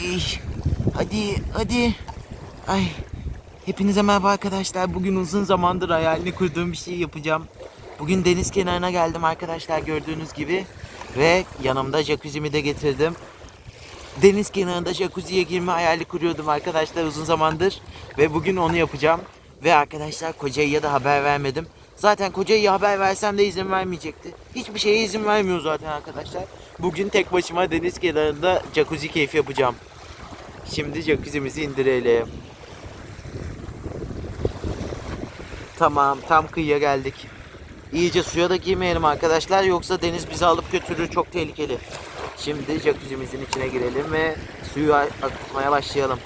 Ay, hadi hadi. Ay. Hepinize merhaba arkadaşlar. Bugün uzun zamandır hayalini kurduğum bir şey yapacağım. Bugün deniz kenarına geldim arkadaşlar gördüğünüz gibi. Ve yanımda jacuzzi'mi de getirdim. Deniz kenarında jacuzziye girme hayali kuruyordum arkadaşlar uzun zamandır. Ve bugün onu yapacağım. Ve arkadaşlar kocaya da haber vermedim. Zaten kocaya haber versem de izin vermeyecekti. Hiçbir şeye izin vermiyor zaten arkadaşlar. Bugün tek başıma deniz kenarında jacuzzi keyfi yapacağım. Şimdi jacuzzi'mizi indirelim. Tamam, tam kıyıya geldik. İyice suya da girmeyelim arkadaşlar yoksa deniz bizi alıp götürür çok tehlikeli. Şimdi jacuzzi'mizin içine girelim ve suyu akıtmaya başlayalım.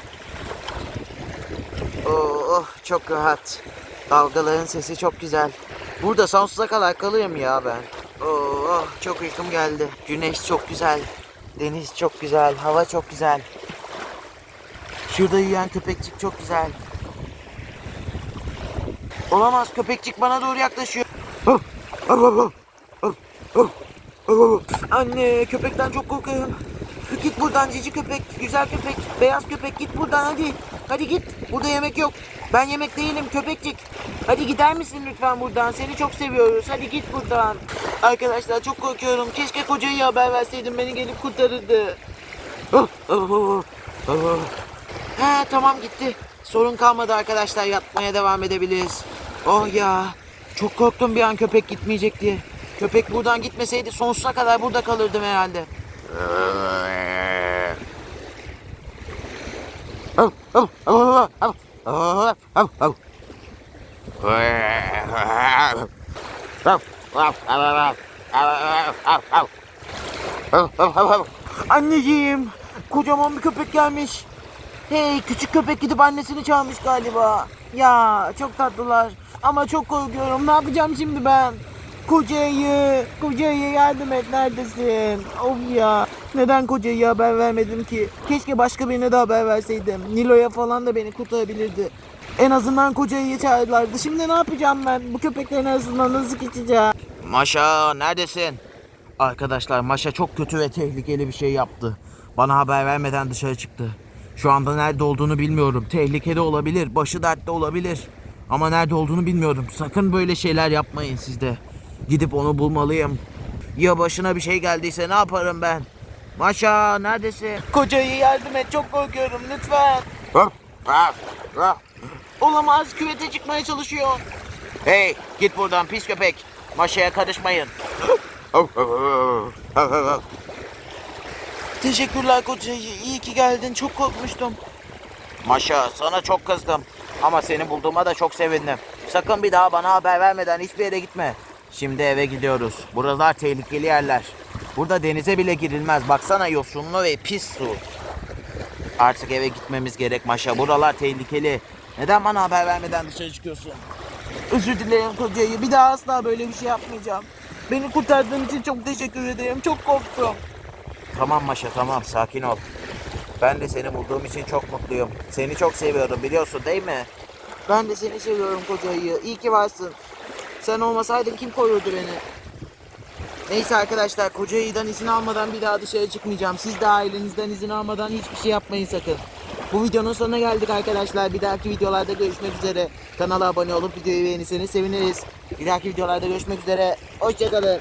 Oh, çok rahat. Dalgaların sesi çok güzel. Burada sonsuza kadar kalayım ya ben. Oh, çok uykum geldi. Güneş çok güzel. Deniz çok güzel. Hava çok güzel. Şurada yürüyen köpekçik çok güzel. Olamaz köpekçik bana doğru yaklaşıyor. Anne köpekten çok korkuyorum. Git buradan cici köpek, güzel köpek, beyaz köpek git buradan hadi. Hadi git. Burada yemek yok. Ben yemek değilim köpekçik. Hadi gider misin lütfen buradan? Seni çok seviyoruz. Hadi git buradan. Arkadaşlar çok korkuyorum. Keşke kocayı haber verseydim beni gelip kurtarırdı. He tamam gitti. Sorun kalmadı arkadaşlar. Yatmaya devam edebiliriz. Oh ya. Çok korktum bir an köpek gitmeyecek diye. Köpek buradan gitmeseydi sonsuza kadar burada kalırdım herhalde. Anneciğim, kocaman bir köpek gelmiş. Hey, küçük köpek gidip annesini çalmış galiba. Ya, çok tatlılar. Ama çok korkuyorum. Ne yapacağım şimdi ben? Kocayı, kocayı yardım et neredesin? Of ya. Neden kocayı haber vermedim ki? Keşke başka birine de haber verseydim. Nilo'ya falan da beni kurtarabilirdi. En azından kocayı çağırdılardı. Şimdi ne yapacağım ben? Bu köpeklerin arasından nasıl geçeceğim? Maşa neredesin? Arkadaşlar Maşa çok kötü ve tehlikeli bir şey yaptı. Bana haber vermeden dışarı çıktı. Şu anda nerede olduğunu bilmiyorum. Tehlikede olabilir, başı dertte olabilir. Ama nerede olduğunu bilmiyorum. Sakın böyle şeyler yapmayın siz de. Gidip onu bulmalıyım. Ya başına bir şey geldiyse ne yaparım ben? Maşa neredesin? Kocayı yardım et çok korkuyorum lütfen. Olamaz küvete çıkmaya çalışıyor. Hey git buradan pis köpek. Maşaya karışmayın. Teşekkürler kocayı. İyi ki geldin. Çok korkmuştum. Maşa sana çok kızdım. Ama seni bulduğuma da çok sevindim. Sakın bir daha bana haber vermeden hiçbir yere gitme. Şimdi eve gidiyoruz. Buralar tehlikeli yerler. Burada denize bile girilmez. Baksana yosunlu ve pis su. Artık eve gitmemiz gerek Maşa. Buralar tehlikeli. Neden bana haber vermeden dışarı çıkıyorsun? Özür dilerim kocayı. Bir daha asla böyle bir şey yapmayacağım. Beni kurtardığın için çok teşekkür ederim. Çok korktum. Tamam Maşa tamam sakin ol. Ben de seni bulduğum için çok mutluyum. Seni çok seviyorum biliyorsun değil mi? Ben de seni seviyorum kocayı. İyi ki varsın. Sen olmasaydın kim korurdu beni? Neyse arkadaşlar kocayıdan izin almadan bir daha dışarı çıkmayacağım. Siz de ailenizden izin almadan hiçbir şey yapmayın sakın. Bu videonun sonuna geldik arkadaşlar. Bir dahaki videolarda görüşmek üzere. Kanala abone olup videoyu beğenirseniz seviniriz. Bir dahaki videolarda görüşmek üzere. Hoşçakalın.